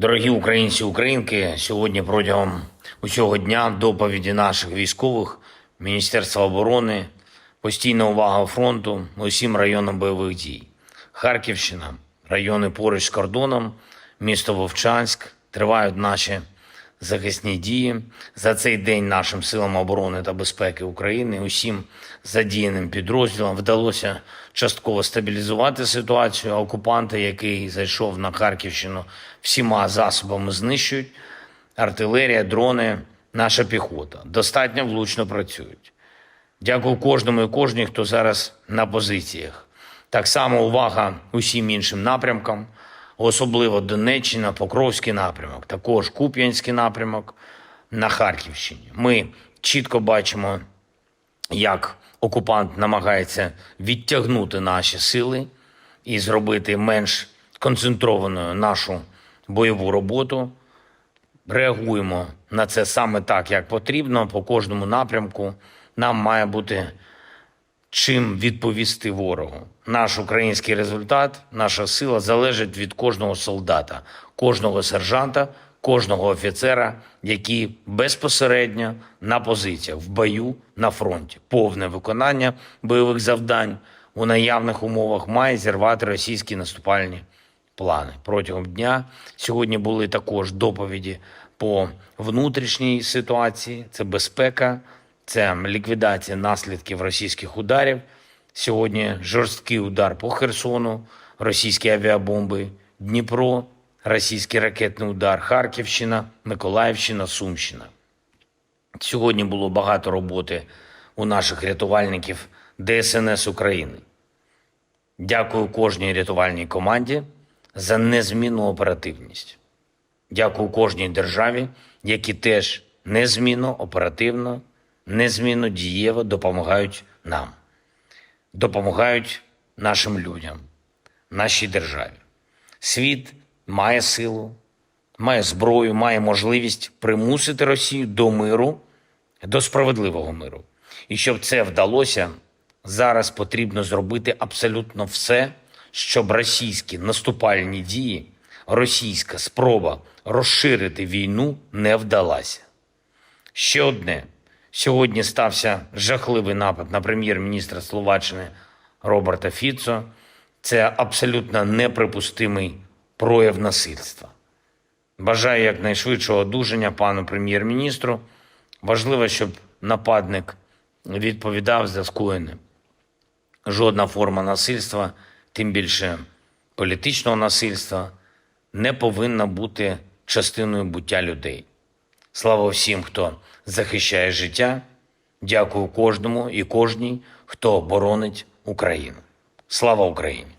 Дорогі українці, українки, сьогодні протягом усього дня доповіді наших військових, Міністерства оборони, постійна увага фронту усім районам бойових дій. Харківщина, райони поруч з кордоном, місто Вовчанськ, тривають наші захисні дії. За цей день нашим силам оборони та безпеки України, усім задіяним підрозділам вдалося частково стабілізувати ситуацію. А окупанти, який зайшов на Харківщину, всіма засобами знищують. Артилерія, дрони, наша піхота достатньо влучно працюють. Дякую кожному і кожній, хто зараз на позиціях. Так само увага усім іншим напрямкам, особливо Донеччина, Покровський напрямок, також Куп'янський напрямок на Харківщині. Ми чітко бачимо, як окупант намагається відтягнути наші сили і зробити менш концентрованою нашу бойову роботу. Реагуємо на це саме так, як потрібно, по кожному напрямку. Нам має бути чим відповісти ворогу. Наш український результат, наша сила залежить від кожного солдата, кожного сержанта, кожного офіцера, які безпосередньо на позиціях в бою на фронті. Повне виконання бойових завдань у наявних умовах має зірвати російські наступальні плани протягом дня. Сьогодні були також доповіді по внутрішній ситуації. Це безпека, це ліквідація наслідків російських ударів. Сьогодні жорсткий удар по Херсону, російські авіабомби, Дніпро, російський ракетний удар, Харківщина, Миколаївщина, Сумщина. Сьогодні було багато роботи у наших рятувальників ДСНС України. Дякую кожній рятувальній команді за незмінну оперативність. Дякую кожній державі, які теж незмінно, оперативно, незмінно дієво допомагають нам, допомагають нашим людям, нашій державі. Світ має силу, має зброю, має можливість примусити Росію до миру, до справедливого миру. І щоб це вдалося, зараз потрібно зробити абсолютно все, щоб російські наступальні дії, російська спроба розширити війну не вдалася. Ще одне. Сьогодні стався жахливий напад на прем'єр-міністра Словаччини Роберта Фіцо. Це абсолютно неприпустимий прояв насильства. Бажаю якнайшвидшого одужання пану прем'єр-міністру. Важливо, щоб нападник відповідав за скоєне. Жодна форма насильства, тим більше політичного насильства, не повинна бути частиною буття людей. Слава всім, хто захищає життя. Дякую кожному і кожній, хто боронить Україну. Слава Україні!